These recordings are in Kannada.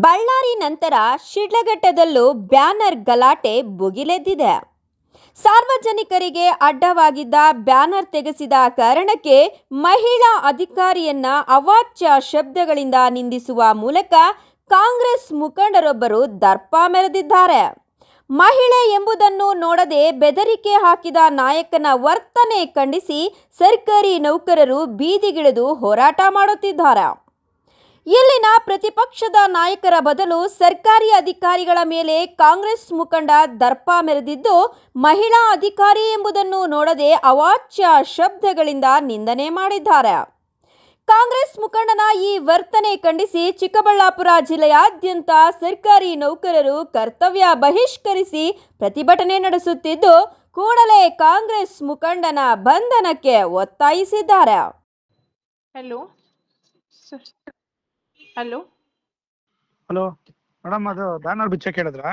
ಬಳ್ಳಾರಿ ನಂತರ ಶಿಡ್ಲಘಟ್ಟದಲ್ಲೂ ಬ್ಯಾನರ್ ಗಲಾಟೆ ಭುಗಿಲೆದ್ದಿದೆ. ಸಾರ್ವಜನಿಕರಿಗೆ ಅಡ್ಡವಾಗಿದ್ದ ಬ್ಯಾನರ್ ತೆಗೆಸಿದ ಕಾರಣಕ್ಕೆ ಮಹಿಳಾ ಅಧಿಕಾರಿಯನ್ನ ಅವಾಚ್ಯ ಶಬ್ದಗಳಿಂದ ನಿಂದಿಸುವ ಮೂಲಕ ಕಾಂಗ್ರೆಸ್ ಮುಖಂಡರೊಬ್ಬರು ದರ್ಪ ಮೆರೆದಿದ್ದಾರೆ. ಮಹಿಳೆ ಎಂಬುದನ್ನು ನೋಡದೆ ಬೆದರಿಕೆ ಹಾಕಿದ ನಾಯಕನ ವರ್ತನೆ ಖಂಡಿಸಿ ಸರ್ಕಾರಿ ನೌಕರರು ಬೀದಿಗಿಳಿದು ಹೋರಾಟ ಮಾಡುತ್ತಿದ್ದಾರೆ. ಇಲ್ಲಿನ ಪ್ರತಿಪಕ್ಷದ ನಾಯಕರ ಬದಲು ಸರ್ಕಾರಿ ಅಧಿಕಾರಿಗಳ ಮೇಲೆ ಕಾಂಗ್ರೆಸ್ ಮುಖಂಡ ದರ್ಪ ಮೆರೆದಿದ್ದು, ಮಹಿಳಾ ಅಧಿಕಾರಿ ಎಂಬುದನ್ನು ನೋಡದೆ ಅವಾಚ್ಯ ಶಬ್ದಗಳಿಂದ ನಿಂದನೆ ಮಾಡಿದ್ದಾರೆ. ಕಾಂಗ್ರೆಸ್ ಮುಖಂಡನ ಈ ವರ್ತನೆ ಖಂಡಿಸಿ ಚಿಕ್ಕಬಳ್ಳಾಪುರ ಜಿಲ್ಲೆಯಾದ್ಯಂತ ಸರ್ಕಾರಿ ನೌಕರರು ಕರ್ತವ್ಯ ಬಹಿಷ್ಕರಿಸಿ ಪ್ರತಿಭಟನೆ ನಡೆಸುತ್ತಿದ್ದು ಕೂಡಲೇ ಕಾಂಗ್ರೆಸ್ ಮುಖಂಡನ ಬಂಧನಕ್ಕೆ ಒತ್ತಾಯಿಸಿದ್ದಾರೆ. ಹಲೋ ಹಲೋ ಹಲೋ ಮೇಡಮ್ ಅದು ಬ್ಯಾನರ್ ಬಿಚ್ಚಕ್ಕೆ ಹೇಳಿದ್ರಾ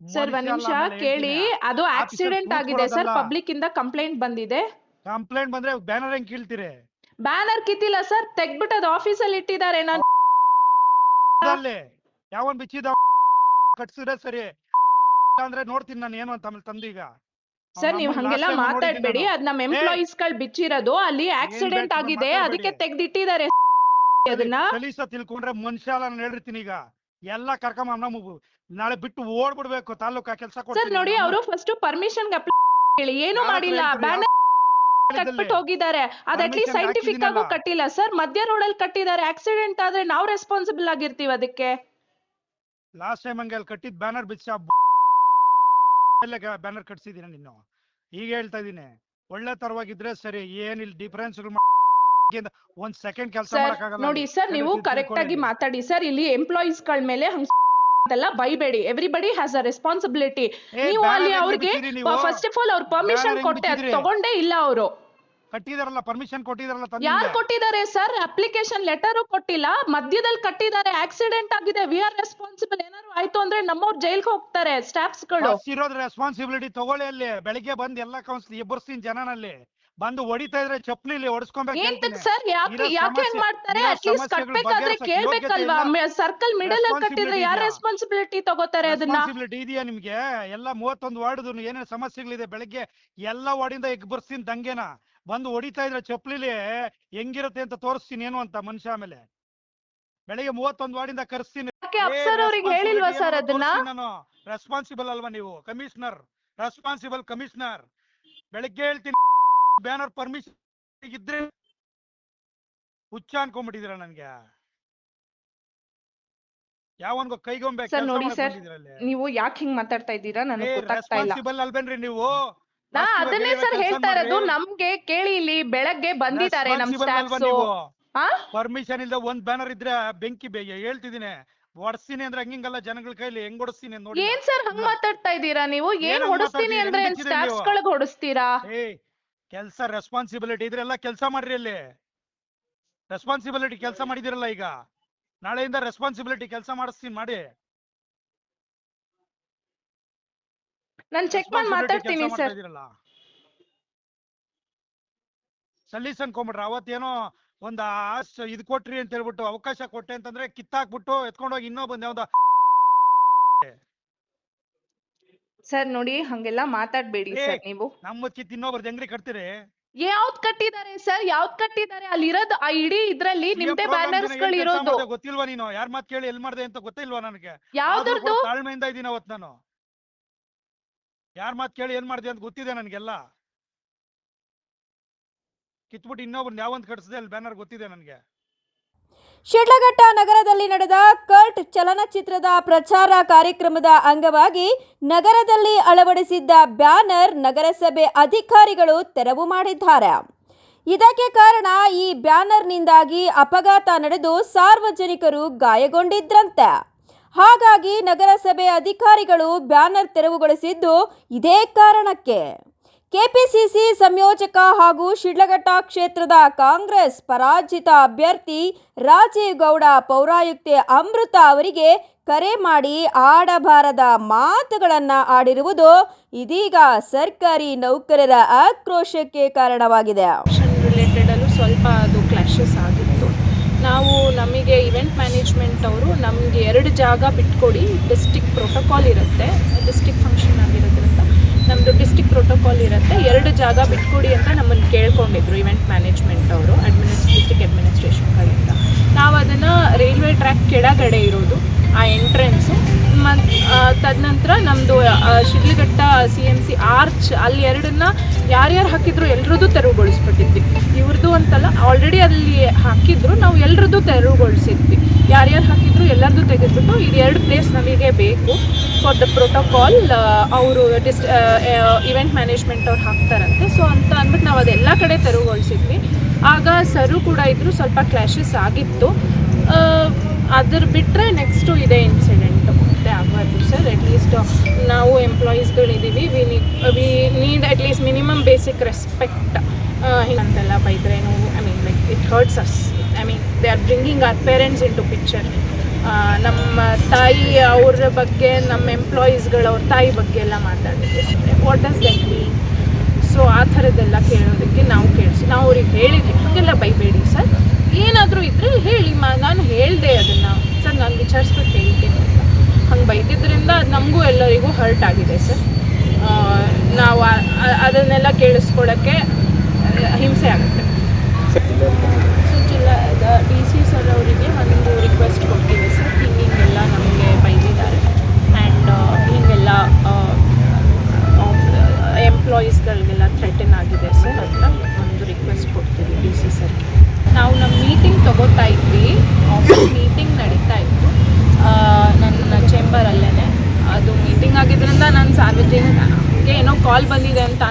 ಸರ್ ಒಂದ್ ನಿಮಿಷ ಕೇಳಿ. ಅದು ಆಕ್ಸಿಡೆಂಟ್ ಆಗಿದೆ ಸರ್ ಪಬ್ಲಿಕ್ ಇಂದ ಕಂಪ್ಲೇಂಟ್ ಬಂದಿದೆ. ಕಂಪ್ಲೇಂಟ್ ಬಂದ್ರೆ ಬ್ಯಾನರ್ ಹೆಂಗ್ ಕೀಳ್ತೀರಿ? ಬ್ಯಾನರ್ ಕಿತ್ತಿಲ್ಲ ಸರ್ ತೆಗ್ಬಿಟ್ಟು ಅದು ಆಫೀಸ್ ಅಲ್ಲಿ ಇಟ್ಟಿದ್ದಾರೆ ನಾನು ಯಾವನ್ ಬಿಚ್ಚಿದ ಕಟ್ಸಿದ್ರೆ ಸರಿ. ಅಂದ್ರೆ ನೋಡ್ತೀನಿ ನಾನು ಏನು ಅಂತ ಆಮೇಲೆ ತಂದೀಗ ಸರ್ ನೀವು ಹಂಗೆಲ್ಲ ಮಾತಾಡ್ಬೇಡಿ. ಅದ್ ನಮ್ ಎಂಪ್ಲಾಯೀಸ್ಗಳು ಬಿಚ್ಚಿರೋದು ಅಲ್ಲಿ ಆಕ್ಸಿಡೆಂಟ್ ಆಗಿದೆ ಅದಕ್ಕೆ ತೆಗ್ದಿಟ್ಟಿದ್ದಾರೆ. ಅದನ್ನ ಕಲೀಸ ತಿಳ್ಕೊಂಡ್ರೆ ಮನುಷ್ಯ ನಾನು ಹೇಳಿರ್ತೀನಿ ಈಗ. ಎಲ್ಲ ಕರ್ಕೊಂಬ ನಮಗ್ ನಾಳೆ ಬಿಟ್ಟು ಓಡ್ಬಿಡ್ಬೇಕು ತಾಲೂಕಾ ಕೆಲಸ ಸರ್ ನೋಡಿ ಅವರು ಫಸ್ಟ್ ಪರ್ಮಿಷನ್ ಹೇಳಿ ಏನು ಮಾಡಿಲ್ಲ ಬ್ಯಾನರ್. ಕಟ್ಬಿಟ್ಟು ಹೋಗಿದ್ದಾರೆ. ಅದ್ ಅಟ್ಲೀಸ್ಟ್ ಸೈಂಟಿಫಿಕ್ ಆಗು ಕಟ್ಟಿಲ್ಲ ಸರ್ ಮಧ್ಯ ರೋಡ್ ಅಲ್ಲಿ ಕಟ್ಟಿದ್ದಾರೆ ಆಕ್ಸಿಡೆಂಟ್ ಆದ್ರೆ ನಾವು ರೆಸ್ಪಾನ್ಸಿಬಲ್ ಆಗಿರ್ತೀವಿ ಅದಕ್ಕೆ. ಲಾಸ್ಟ್ ಟೈಮ್ ಹಂಗೆ ಅಲ್ಲಿ ಕಟ್ಟಿದ್ ಬ್ಯಾನರ್ ಬಿಚ್ಚ ಬ್ಯಾನರ್ ಕಟ್ಸಿದೀನಿ ನೀನು. ಈಗ ಹೇಳ್ತಾ ಇದೀನಿ ಒಳ್ಳೆ ತರವಾಗಿದ್ರೆ ಸರಿ ಏನಿಲ್ಲ ಡಿಫರೆನ್ಸ್ ಒಂದ್ ಸೆಕೆಂಡ್ ಕೆಲಸ ಮಾಡಕ್ಕಾಗಲ್ಲ ನೋಡಿ ಸರ್ ನೀವು ಕರೆಕ್ಟ್ ಆಗಿ ಮಾತಾಡಿ. ಸರ್ ಇಲ್ಲಿ ಎಂಪ್ಲಾಯೀಸ್ಗಳ ಮೇಲೆ ಹಂಗ್ ಅಂತೆಲ್ಲ ಬೈಬೇಡಿ. ಎವ್ರಿಬಡಿ ಹ್ಯಾಸ್ ಅ ರೆಸ್ಪಾನ್ಸಿಬಿಲಿಟಿ ನೀವು ಅಲ್ಲಿ ಅವ್ರಿಗೆ ಫಸ್ಟ್ ಆಫ್ ಆಲ್ ಅವ್ರ ಪರ್ಮಿಷನ್ ಕೊಟ್ಟೆ. ಅದ್ ತಗೊಂಡೇ ಇಲ್ಲ ಅವರು. ಕಟ್ಟಿದಾರಲ್ಲ ಪರ್ಮಿಷನ್ ಕೊಟ್ಟಿದಾರಲ್ಲ ಯಾರು ಕೊಟ್ಟಿದ್ದಾರೆ ಸರ್ ಅಪ್ಲಿಕೇಶನ್ ಲೆಟರ್ ಕೊಟ್ಟಿಲ್ಲ. ಮಧ್ಯದಲ್ಲಿ ಕಟ್ಟಿದ್ದಾರೆ. ಆಕ್ಸಿಡೆಂಟ್ ಆಗಿದೆ. ವಿ ಆರ್ ರೆಸ್ಪಾನ್ಸಿಬಲ್ ಏನಾದ್ರು ಆಯ್ತು ಅಂದ್ರೆ ನಮ್ಮವ್ರು ಜೈಲ್ಗೆ ಹೋಗ್ತಾರೆ ಸ್ಟಾಫ್ಸ್ಗಳು. ಇರೋದ್ ರೆಸ್ಪಾನ್ಸಿಬಿಲಿಟಿ ತಗೊಳ್ಳಿ ಅಲ್ಲಿ. ಬೆಳಿಗ್ಗೆ ಬಂದ್ ಎಲ್ಲಾ ಕೌನ್ಸಿಲ್ ಎಬ್ಬರ್ಸ್ತೀನಿ ಜನನಲ್ಲಿ. ಬಂದು ಹೊಡಿತಾ ಇದ್ರೆ ಚಪ್ಲಿಲಿ ಹೊಡಿಸ್ಕೊಬೇಕು ಸರ್ ಯಾಕೆ ಯಾಕೆ ಹೆಂಗ್ ಮಾಡ್ತಾರೆ? ಅಟ್ಲೀಸ್ಟ್ ಸಮಸ್ಯೆಗಳು ಕಟ್ಬೇಕಾದ್ರೆ ಬಗೆಹರಿಸಕ್ಕೆ ಕೇಳ್ಬೇಕಲ್ವಾ? ಸರ್ಕಲ್ ಮಿಡಲ್ ಅಲ್ಲಿ ಕಟ್ಟಿದ್ರೆ Responsibility ಯಾರು ಇದೆಯಾ? ರೆಸ್ಪಾನ್ಸಿಬಿಲಿಟಿ ತಗೋತಾರೆ ಅದನ್ನ? ರೆಸ್ಪಾನ್ಸಿಬಿಲಿಟಿ ಇದೆಯಾ ನಿಮ್ಗೆ? ಎಲ್ಲ ಮೂವತ್ತೊಂದು ವಾರ್ಡ್ ಏನೇನು ಸಮಸ್ಯೆಗಳಿದೆ ಬೆಳಗ್ಗೆ? ಎಲ್ಲ ವಾರ್ಡಿಂದ ಎಗ್ ಬರ್ಸ್ತೀನಿ ದಂಗೆನ. ಬಂದು ಹೊಡಿತಾ ಇದ್ರೆ ಚಪ್ಲಿಲಿ ಹೆಂಗಿರುತ್ತೆ ಅಂತ ತೋರಿಸ್ತೀನಿ ಏನು ಅಂತ ಮನುಷ್ಯ ಆಮೇಲೆ. ಬೆಳಿಗ್ಗೆ ಮೂವತ್ತೊಂದು ವಾರ್ಡಿಂದ ಕರ್ಸ್ತೀನಿ. ಯಾಕೆ ಅಪ್ಸರ್ ಅವ್ರಿಗೆ ಹೇಳಿಲ್ವಾ ಸರ್ ಅದನ್ನ? ನಾನು. ರೆಸ್ಪಾನ್ಸಿಬಲ್ ಅಲ್ವಾ ನೀವು? ಕಮಿಷನರ್ ರೆಸ್ಪಾನ್ಸಿಬಲ್ ಕಮಿಷನರ್ ಬೆಳಗ್ಗೆ ಹೇಳ್ತೀನಿ. ಬ್ಯಾನರ್ ಪರ್ಮಿಷನ್ ಇದ್ರೆ ಹುಚ್ಚ ಅನ್ಕೊಂಡ್ಬಿಟ್ಟಿದಿರ ನನ್ಗೆ. ಯಾವನ್ಗೋ ಕೈಗೊಂಬೆ ಸರ್ ನೋಡಿ ಸರ್ ನೀವು ಯಾಕೆ ಹಿಂಗ್ ಮಾತಾಡ್ತಾ ಇದ್ದೀರಾ? ನನಗೆ ಗೊತ್ತಾಗ್ತಾ ಇಲ್ಲ. ಅಲ್ಬೇನ್ರಿ ನೀವು? ನಾ ಅದನ್ನೇ ಸರ್ ಹೇಳ್ತಾ ಇರೋದು. ನಮ್ಗೆ ಕೇಳಿ ಇಲ್ಲಿ ಬೆಳಗ್ಗೆ ಬಂದಿದ್ದಾರೆ ನಮ್ ಸ್ಟಾಫ್ಸ್ ಪರ್ಮಿಷನ್ ಇಲ್ದ ಒಂದ್ ಬ್ಯಾನರ್ ಇದ್ರೆ ಬೆಂಕಿ ಬೇಗ ಹೇಳ್ತಿದೀನಿ ಹೊಡ್ಸ್ತೀನಿ ಅಂದ್ರೆ ಹಂಗಿಂಗಲ್ಲ ಜನಗಳ ಕೈಲಿ ಹೆಂಗ್ ಹೊಡಿಸ್ತೀನಿ ನೋಡಿ ಏನ್ ಸರ್ ಹಂಗ್ ಮಾತಾಡ್ತಾ ಇದ್ದೀರಾ ನೀವು? ಏನ್ ಹೊಡಿಸ್ತೀನಿ ಅಂದ್ರೆ ಸ್ಟಾಫ್ಸ್ ಗಳಿಗೆ ಹೊಡಿಸ್ತೀರಾ ಕೆಲ್ಸ ರೆಸ್ಪಾನ್ಸಿಬಿಲಿಟಿ ಇದ್ರೆಲ್ಲ ಕೆಲಸ ಮಾಡ್ರಿ ಅಲ್ಲಿ. ರೆಸ್ಪಾನ್ಸಿಬಿಲಿಟಿ ಕೆಲಸ ಮಾಡಿದಿರಲ್ಲ ಈಗ. ನಾಳೆಯಿಂದ ರೆಸ್ಪಾನ್ಸಿಬಿಲಿಟಿ ಕೆಲಸ ಮಾಡಿಸ್ತೀನಿ ಮಾಡಿ. ನಾನು ಚೆಕ್ ಮಾಡಿ ಮಾತಾಡ್ತೀನಿ ಸರ್ ಸಲೀಸ್ ಅನ್ಕೊಂಬಿಟ್ರ ಅವತ್ತೇನೋ ಒಂದ್ ಆಸ್ ಇದ್ ಕೊಟ್ರಿ ಅಂತ ಹೇಳ್ಬಿಟ್ಟು ಅವಕಾಶ ಕೊಟ್ಟೆ ಅಂತಂದ್ರೆ ಕಿತ್ತಾಕ್ಬಿಟ್ಟು ಎತ್ಕೊಂಡೋಗಿ ಇನ್ನೊಬ್ಬ ಯಾವ್ದ ಸರ್ ನೋಡಿ ಹಂಗೆಲ್ಲ ಮಾತಾಡ್ಬೇಡಿ ಸರ್ ನೀವು. ನಮ್ಮ ಚಿತ್ ಇನ್ನೊಬ್ರದ್ದು ಹೆಂಗ್ರಿ ಕಟ್ತೀರಿ? ಯಾವ್ದ್ ಕಟ್ಟಿದ್ದಾರೆ ಸರ್? ಯಾವ್ದ್ ಕಟ್ಟಿದ್ದಾರೆ ಅಲ್ಲಿ ಇರೋದು ಆ ಇಡೀ ಇದ್ರಲ್ಲಿ ನಿಮ್ದೇ ಬ್ಯಾನರ್ಸ್ಗಳು ಇರೋದು ಗೊತ್ತಿಲ್ವಾ ನೀನು? ಯಾರ್ ಮಾತ್ ಕೇಳಿ ಎಲ್ ಮಾಡ್ದೆ ಅಂತ ಗೊತ್ತಿಲ್ವಾ ನನಗೆ? ಯಾವ್ದು ತಾಳ್ಮೆಯಿಂದ ಇದೀನಿ ಅವತ್ ನಾನು. ಯಾರ್ ಮಾತ್ ಕೇಳಿ ಏನ್ ಮಾಡ್ದೆ ಅಂತ ಗೊತ್ತಿದೆ ನನ್ಗೆಲ್ಲ. ಕಿತ್ಬಿಟ್ಟು ಇನ್ನೊಬ್ರು ಯಾವಂದ್ ಕಟ್ಸದೆ ಅಲ್ಲಿ ಬ್ಯಾನರ್ ಗೊತ್ತಿದೆ ನನ್ಗೆ. ಶಿಡ್ಲಘಟ್ಟ ನಗರದಲ್ಲಿ ನಡೆದ ಕರ್ಟ್ ಚಲನಚಿತ್ರದ ಪ್ರಚಾರ ಕಾರ್ಯಕ್ರಮದ ಅಂಗವಾಗಿ ನಗರದಲ್ಲಿ ಅಳವಡಿಸಿದ್ದ ಬ್ಯಾನರ್ ನಗರಸಭೆ ಅಧಿಕಾರಿಗಳು ತೆರವು ಮಾಡಿದ್ದಾರೆ. ಇದಕ್ಕೆ ಕಾರಣ ಈ ಬ್ಯಾನರ್ನಿಂದಾಗಿ ಅಪಘಾತ ನಡೆದು ಸಾರ್ವಜನಿಕರು ಗಾಯಗೊಂಡಿದ್ರಂತೆ. ಹಾಗಾಗಿ ನಗರಸಭೆ ಅಧಿಕಾರಿಗಳು ಬ್ಯಾನರ್ ತೆರವುಗೊಳಿಸಿದ್ದು ಇದೇ ಕಾರಣಕ್ಕೆ. ಕೆಪಿಸಿಸಿ ಸಂಯೋಜಕ ಹಾಗೂ ಶಿಡ್ಲಘಟ್ಟ ಕ್ಷೇತ್ರದ ಕಾಂಗ್ರೆಸ್ ಪರಾಜಿತ ಅಭ್ಯರ್ಥಿ ರಾಜೀವ್ ಗೌಡ ಪೌರಾಯುಕ್ತೆ ಅಮೃತ ಅವರಿಗೆ ಕರೆ ಮಾಡಿ ಆಡಬಾರದ ಮಾತುಗಳನ್ನು ಆಡಿರುವುದು ಇದೀಗ ಸರ್ಕಾರಿ ನೌಕರರ ಆಕ್ರೋಶಕ್ಕೆ ಕಾರಣವಾಗಿದೆ. ಸ್ವಲ್ಪ ಅದು ಕ್ಲಾಶಸ್ ಆಗಿತ್ತು. ನಾವು ನಮಗೆ ಇವೆಂಟ್ ಮ್ಯಾನೇಜ್ಮೆಂಟ್ ಅವರು ನಮಗೆ ಎರಡು ಜಾಗ ಬಿಟ್ಕೊಡಿ ಡಿಸ್ಟಿಕ್ ಪ್ರೋಟೋಕಾಲ್ ಇರುತ್ತೆ. ಡಿಸ್ಟಿಕ್ ಫಂಕ್ಷನ್ ಆಗಿರೋದ್ರಿಂದ ನಮ್ಮದು ಡಿಸ್ಟಿಕ್ ಪ್ರೋಟೋಕಾಲ್ ಇರುತ್ತೆ. ಎರಡು ಜಾಗ ಬಿಟ್ಕೊಡಿ ಅಂತ ನಮ್ಮನ್ನು ಕೇಳ್ಕೊಂಡಿದ್ರು ಇವೆಂಟ್ ಮ್ಯಾನೇಜ್ಮೆಂಟ್ ಅವರು ಅಡ್ಮಿನಿಸ್ ಡಿಸ್ಟಿಕ್ ಅಡ್ಮಿನಿಸ್ಟ್ರೇಷನ್ ಕಡೆಯಿಂದ. ನಾವು ಅದನ್ನು ರೈಲ್ವೆ ಟ್ರ್ಯಾಕ್ ಕೆಳಗಡೆ ಇರೋದು, ಆ ಎಂಟ್ರೆನ್ಸು ಮತ್ತು ತದನಂತರ ನಮ್ಮದು Sidlaghatta C M C arch ಅಲ್ಲಿ ಎರಡನ್ನ ಯಾರ್ಯಾರು ಹಾಕಿದ್ರು ಎಲ್ಲರದ್ದು ತೆರವುಗೊಳಿಸ್ಬಿಟ್ಟಿದ್ವಿ. ಅಂತಲ್ಲ ಆಲ್ರೆಡಿ ಅಲ್ಲಿ ಹಾಕಿದ್ರು, ನಾವು ಎಲ್ರದ್ದು ತೆರವುಗೊಳಿಸಿದ್ವಿ. ಯಾರ್ಯಾರು ಹಾಕಿದ್ರು ಎಲ್ಲರದ್ದು ತೆಗೆದ್ಬಿಟ್ಟು ಇದು ಎರಡು ಪ್ಲೇಸ್ ನಮಗೆ ಬೇಕು ಫಾರ್ ದ ಪ್ರೋಟೋಕಾಲ್ ಅವರು ಡಿಸ್ ಇವೆಂಟ್ ಮ್ಯಾನೇಜ್ಮೆಂಟ್ ಅವ್ರು ಹಾಕ್ತಾರಂತೆ. ಸೊ ಅಂತ ಅಂದ್ಬಿಟ್ಟು ನಾವು ಅದೆಲ್ಲ ಕಡೆ ತೆರವುಗೊಳಿಸಿದ್ವಿ. ಆಗ ಸರು ಕೂಡ ಇದ್ರು, ಸ್ವಲ್ಪ ಕ್ಲ್ಯಾಶಸ್ ಆಗಿತ್ತು. ಅದ್ರ ಬಿಟ್ಟರೆ ನೆಕ್ಸ್ಟು ಇದೇ ಇನ್ಸಿಡೆಂಟು ಮತ್ತೆ ಆಗಬಾರ್ದು ಸರ್ ಅಟ್ಲೀಸ್ಟ್ ನಾವು ಎಂಪ್ಲಾಯೀಸ್ಗಳಿದ್ದೀವಿ we need at least minimum basic respect ಹಿಂಗಂತೆಲ್ಲ ಬೈದ್ರೆ ನೋವು I mean like it hurts us I mean they are bringing our parents into picture ನಮ್ಮ ತಾಯಿ ಅವ್ರ ಬಗ್ಗೆ, ನಮ್ಮ ಎಂಪ್ಲಾಯೀಸ್ಗಳು ಅವ್ರ ತಾಯಿ ಬಗ್ಗೆ ಎಲ್ಲ ಮಾತಾಡಿದ್ವಿ what does that mean so ಆ ಥರದ್ದೆಲ್ಲ ಕೇಳೋದಕ್ಕೆ ನಾವು ಕೇಳಿಸಿ ನಾವು ಅವ್ರಿಗೆ ಹೇಳಿದ್ವಿ. ಹಾಗೆಲ್ಲ ಬೈಬೇಡಿ, ಸರ್. ಏನಾದರೂ ಇದ್ದರೆ ಹೇಳಿ, ಮಾ ನಾನು ಹೇಳಿದೆ ಅದನ್ನು. ಸರ್, ನಾನು ವಿಚಾರಿಸ್ಬಿಟ್ಟು ಹೇಳ್ತೀನಿ ಅಂತ. ಹಂಗೆ ಬೈದಿದ್ದರಿಂದ ನಮಗೂ ಎಲ್ಲರಿಗೂ ಹರ್ಟ್ ಆಗಿದೆ, ಸರ್. ನಾವು ಅದನ್ನೆಲ್ಲ ಕೇಳಿಸ್ಕೊಳ್ಳೋಕ್ಕೆ ಹಿಂಸೆ ಆಗುತ್ತೆ. ಸೊ ಜಿಲ್ಲಾ ಡಿ ಸಿ ಸರ್ ಅವರಿಗೆ ಒಂದು ರಿಕ್ವೆಸ್ಟ್ ಕೊಡ್ತೀವಿ ಸರ್. ಹಿಂಗೆಲ್ಲ ನಮಗೆ ಬೈದಿದ್ದಾರೆ. ಆ್ಯಂಡ್ ಹೀಗೆಲ್ಲ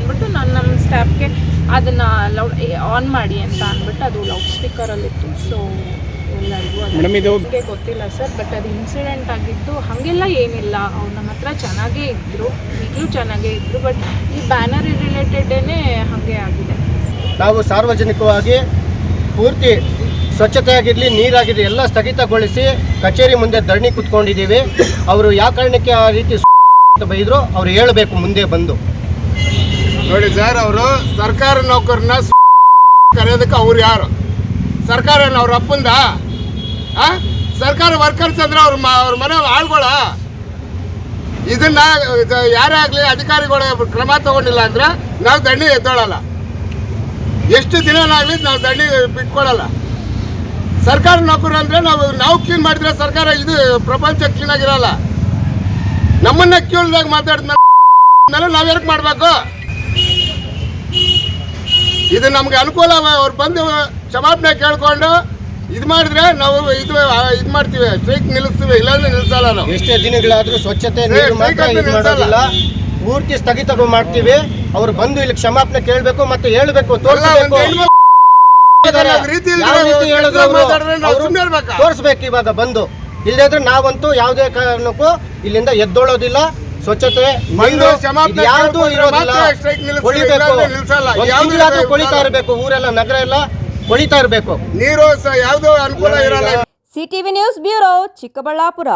ಅಂದ್ಬಿಟ್ಟು ನಾನು ನಮ್ಮ ಸ್ಟಾಫ್ಗೆ ಅದನ್ನು ಲೌಡ್ ಆನ್ ಮಾಡಿ ಅಂತ ಅಂದ್ಬಿಟ್ಟು ಅದು ಲೌಡ್ ಸ್ಪೀಕರಲ್ಲಿತ್ತು. ಸೊ ಎಲ್ಲರಿಗೂ ಅದಕ್ಕೆ ಗೊತ್ತಿಲ್ಲ ಸರ್ ಬಟ್ ಅದು ಇನ್ಸಿಡೆಂಟ್ ಆಗಿದ್ದು ಹಾಗೆಲ್ಲ ಏನಿಲ್ಲ. ಅವ್ರು ನಮ್ಮ ಹತ್ರ ಚೆನ್ನಾಗೇ ಇದ್ದರು ಈಗಲೂ ಚೆನ್ನಾಗೇ ಇದ್ದರು ಬಟ್ ಈ ಬ್ಯಾನರ್ ರಿಲೇಟೆಡೇ ಹಾಗೆ ಆಗಿದೆ. ನಾವು ಸಾರ್ವಜನಿಕವಾಗಿ ಪೂರ್ತಿ ಸ್ವಚ್ಛತೆಯಾಗಿರಲಿ ನೀರಾಗಿರಲಿ ಎಲ್ಲ ಸ್ಥಗಿತಗೊಳಿಸಿ ಕಚೇರಿ ಮುಂದೆ ಧರಣಿ ಕುತ್ಕೊಂಡಿದ್ದೀವಿ. ಅವರು ಯಾವ ಕಾರಣಕ್ಕೆ ಆ ರೀತಿ ಬೈದ್ರು ಅವ್ರು ಹೇಳಬೇಕು ಮುಂದೆ ಬಂದು. ನೋಡಿ ಸರ್, ಅವರು ಸರ್ಕಾರ ನೌಕರನ್ನ ಕರೆಯೋದಕ್ಕೆ ಅವ್ರು ಯಾರು? ಸರ್ಕಾರ ಅವ್ರ ಅಪ್ಪಂದ? ಸರ್ಕಾರ ವರ್ಕರ್ಸ್ ಅಂದ್ರೆ ಅವ್ರ ಅವ್ರ ಮನೆ ಆಳ್ಗಳ? ಇದನ್ನ ಯಾರೇ ಆಗಲಿ ಅಧಿಕಾರಿಗಳು ಕ್ರಮ ತಗೊಂಡಿಲ್ಲ ಅಂದ್ರೆ ನಾವು ದಂಡಿ ಎದ್ದೋಳಲ್ಲ. ಎಷ್ಟು ದಿನನಾಗಲಿ ನಾವು ದಣ್ಣಿ ಬಿಟ್ಕೊಡಲ್ಲ ಸರ್ಕಾರ ನೌಕರು ಅಂದ್ರೆ ನಾವು ನಾವು ಕ್ಲೀನ್ ಮಾಡಿದ್ರೆ ಸರ್ಕಾರ ಇದು ಪ್ರಪಂಚ ಕ್ಲೀನ್ ಆಗಿರಲ್ಲ ನಮ್ಮನ್ನ ಕ್ಯೂಲ್ದಾಗ ಮಾತಾಡಿದ್ಮೇಲೆ ನಾವ್ ಮಾಡಬೇಕು ಮಾಡ್ಬೇಕು? ಇದು ನಮ್ಗೆ ಅನುಕೂಲ ಅವ್ರು ಬಂದು ಕ್ಷಮಾಪಣೆ ಕೇಳ್ಕೊಂಡು ಇದು ಮಾಡಿದ್ರೆ ನಾವು ಇದು ಇದು ಮಾಡ್ತೀವಿ. ಸ್ಟ್ರೈಕ್ ನಿಲ್ಲಿಸ್ತೀವಿ. ಇಲ್ಲಾಂದ್ರೆ ನಿಲ್ಸಲ್ಲ ನಾವು. ಎಷ್ಟೇ ದಿನಗಳಾದ್ರೂ ಸ್ವಚ್ಛತೆ ನೀರು ಮಾತ್ರ ಶ್ರೀಕಾಂತ್ ಇದು ಮಾಡೋದಿಲ್ಲ. ಪೂರ್ತಿ ಸ್ಥಗಿತ ಮಾಡ್ತೀವಿ. ಅವ್ರು ಬಂದು ಇಲ್ಲಿ ಕ್ಷಮಾಪಣೆ ಕೇಳಬೇಕು ಮತ್ತೆ ಹೇಳ್ಬೇಕು ಅಲ್ಲ, ತೋರಿಸ್ಬೇಕು. ಒಂದ್ ಹೆಣ್ಮಗು ಒಂದ್ ರೀತಿ ಇಲ್ದಿರ ಯಾವ ರೀತಿ ಹೇಳಿದ್ರು ಅವ್ರು? ಮಾತಾಡಿದ್ರೆ ನಾವು ಅವ್ರು ಸುಮ್ನೆ ಇರ್ಬೇಕಾ? ತೋರಿಸ್ಬೇಕು ಇವಾಗ ಬಂದು. ಇಲ್ಲದ್ರೆ ನಾವಂತೂ ಯಾವುದೇ ಕಾರಣಕ್ಕೂ ಇಲ್ಲಿಂದ ಎದ್ದೋಳೋದಿಲ್ಲ. ಸ್ವಚ್ಛತೆ ಯಾವುದು ಇರೋದಿಲ್ಲ. ಕೊಳಿಬೇಕು? ಕೊಳಿತಾ ಇರಬೇಕು ಊರೆಲ್ಲ ನಗರ ಎಲ್ಲ ಕೊಳಿತಾ ಇರಬೇಕು. ನೀರು ಸಹ ಯಾವುದೋ ಅನುಕೂಲ ಇರಲ್ಲ. CTV news bureau Chikkaballapura.